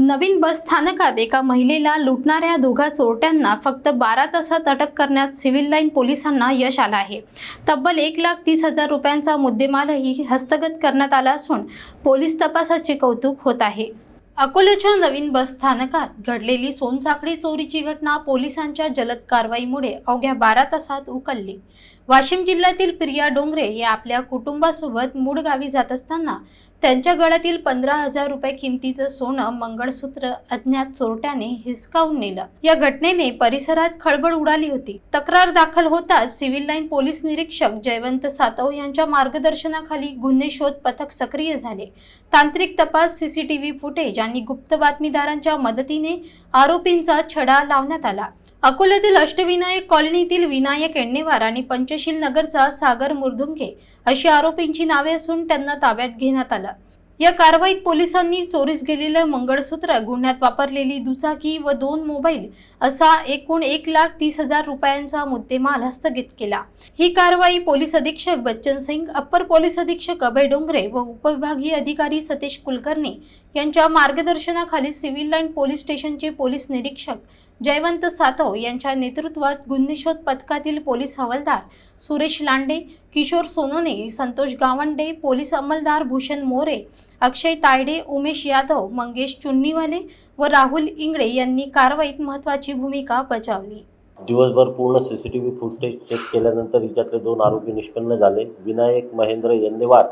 नवीन बस स्थानकात एका महिलेला लुटणाऱ्या दोघा चोरट्यांना फक्त बारा तासात अटक करण्यात सिव्हिल लाईन पोलिसांना यश आलं आहे. तब्बल एक लाख तीस हजार रुपयांचा मुद्देमालही हस्तगत करण्यात आला असून पोलीस तपासाचे कौतुक होत आहे. अकोल्याच्या नवीन बस स्थानकात घडलेली सोनसाखळी चोरीची घटना पोलिसांच्या जलद कारवाईमुळे अवघ्या बारा तासात उकलली. वाशिम जिल्ह्यातील प्रिया डोंगरे या आपल्या कुटुंबासोबत मूळ गावी जात असताना त्यांच्या गळ्यातील पंधरा हजार रुपये किमतीचं सोनं मंगळसूत्र अज्ञात चोरट्याने हिसकावून नेलं. या घटनेने परिसरात खळबळ उडाली होती. तक्रार दाखल होताच सिव्हिल लाईन पोलीस निरीक्षक जयवंत सातव यांच्या मार्गदर्शनाखाली गुन्हे शोध पथक सक्रिय झाले. तांत्रिक तपास सीसीटीव्ही फुटेज आणि गुप्त बातमीदारांच्या मदतीने आरोपींचा छडा लावण्यात आला. अकोल्यातील अष्टविनायक कॉलनीतील विनायक एण्णेवार आणि पंचशील नगरचा सागर मुर्धुंके अशी आरोपींची नावे असून त्यांना ताब्यात घेण्यात आलं. या कारवाईत पोलिसांनी चोरीस गेलेलं मंगळसूत्र गुन्ह्यात वापरलेली दुचाकी व दोन मोबाईल असा एकूण एक लाख तीस हजार रुपयांचा मुद्देमाल हस्तगत केला. ही कारवाई पोलीस अधीक्षक बच्चन सिंग अप्पर पोलीस अधीक्षक अभय डोंगरे व उपविभागीय अधिकारी सतीश कुलकर्णी यांच्या मार्गदर्शनाखाली सिव्हिल लाईन पोलीस स्टेशनचे पोलीस निरीक्षक जयवंत सातव यांच्या नेतृत्वात गुन्हे शोध पथकातील पोलीस हवालदार सुरेश लांडे किशोर सोनोने संतोष गावंडे पोलीस अंमलदार भूषण मोरे अक्षय तायडे उमेश यादव मंगेश चुन्नीवाले व राहुल इंगळे यांनी कारवाईत महत्त्वाची भूमिका बजावली. दिवसभर पूर्ण C C T V footage check केल्यानंतर हिच्यातले दोन आरोपी निष्पन्न झाले. विनायक महेंद्र यन्नेवार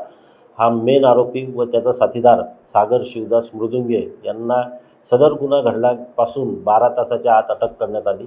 हा मेन आरोपी व त्याचा साथीदार सागर शिवदास मृदुंगे यांना सदर गुन्हा घडल्यापासून बारा तासाच्या आत अटक करण्यात आली.